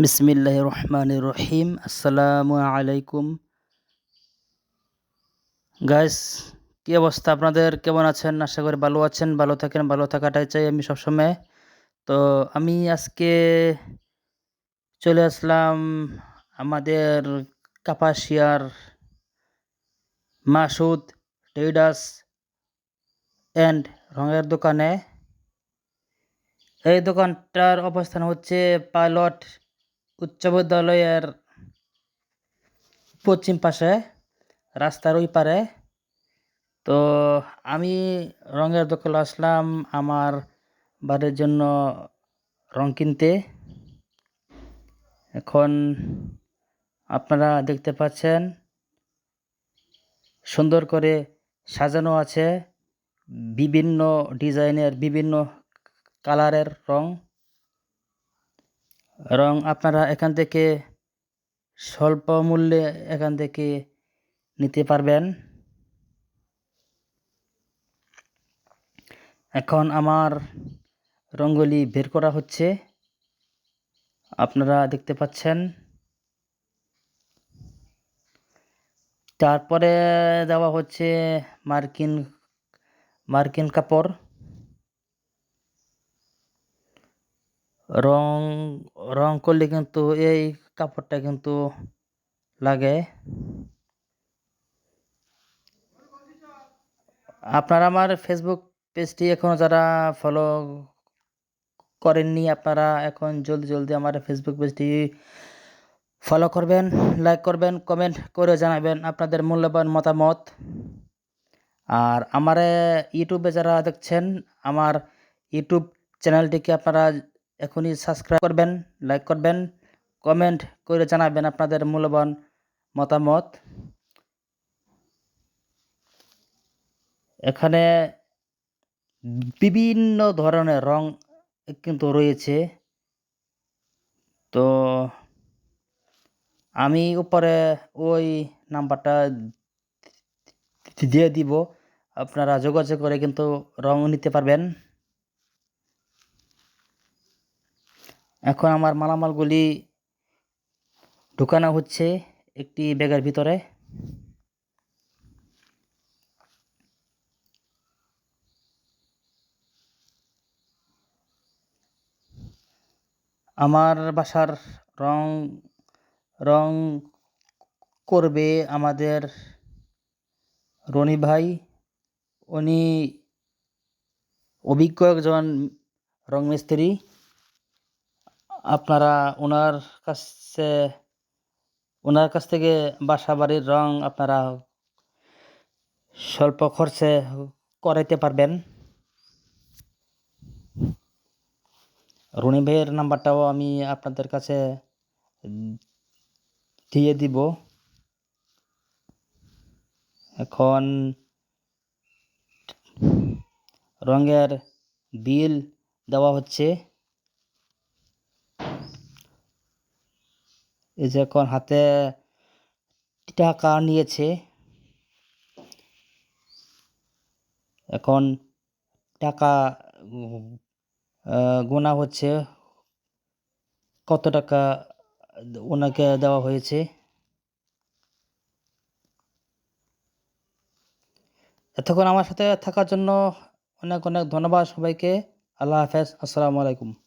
বিসমিল্লাহ রহমান রহিম আসসালামু আলাইকুম গাইস কী অবস্থা আপনাদের? কেমন আছেন? আশা করি ভালো আছেন, ভালো থাকেন, ভালো থাকাটাই চাই আমি সবসময়। তো আমি আজকে চলে আসলাম আমাদের কাপাসিয়ার মাসুদ ট্রেডার্স অ্যান্ড রঙের দোকানে। এই দোকানটার অবস্থান হচ্ছে পাইলট উচ্চ বিদ্যালয়ের পশ্চিম পাশে, রাস্তার ওই পারে। তো আমি রঙের দোকানে আসলাম, আমার বাড়ির জন্য রং কিনতে। এখন আপনারা দেখতে পাচ্ছেন, সুন্দর করে সাজানো আছে, বিভিন্ন ডিজাইনের বিভিন্ন কালারের রং। রং আপনারা এখান থেকে স্বল্প মূল্যে এখান থেকে নিতে পারবেন। এখন আমার রঙ্গলি বের করা হচ্ছে। আপনারা দেখতে পাচ্ছেন। তারপরে দেওয়া হচ্ছে মার্কিন মার্কিন কাপড়। রং রং করলে কিন্তু এই কাপড়টা কিন্তু লাগে। আপনারা আমার ফেসবুক পেজটি এখনও যারা ফলো করেননি, আপনারা এখন জলদি জলদি আমার ফেসবুক পেজটি ফলো করবেন লাইক করবেন কমেন্ট করে জানাবেন আপনাদের মূল্যবান মতামত। আর আমার ইউটিউবে যারা দেখছেন, আমার ইউটিউব চ্যানেলটিকে আপনারা এখনই সাবস্ক্রাইব করবেন লাইক করবেন কমেন্ট করে জানাবেন আপনাদের মূল্যবান মতামত। এখানে বিভিন্ন ধরনের রং কিন্তু রয়েছে। তো আমি উপরে ওই নাম্বারটা দিয়ে দিব, আপনারা যোগাযোগ করে কিন্তু রং নিতে পারবেন। এখন আমার মালামালগুলি ঢুকানো হচ্ছে একটি ব্যাগের ভিতরে। আমার বাসার রং রং করবে আমাদের রনি ভাই। উনি অভিজ্ঞ একজন রং মিস্ত্রি আপনারা ওনার কাছে, ওনার কাছ থেকে বাসা বাড়ির রং আপনারা স্বল্প খরচে করাইতে পারবেন। রনি ভাইয়ের নাম্বারটাও আমি আপনাদের কাছে দিয়ে দিব। এখন রঙের বিল দেওয়া হচ্ছে। এই যে এখন হাতে টাকা নিয়েছে। এখন টাকা গোনা হচ্ছে। কত টাকা ওনাকে দেওয়া হয়েছে? এতক্ষণ আমার সাথে থাকার জন্য অনেক অনেক ধন্যবাদ সবাইকে। আল্লাহ হাফেজ। আসসালামু আলাইকুম।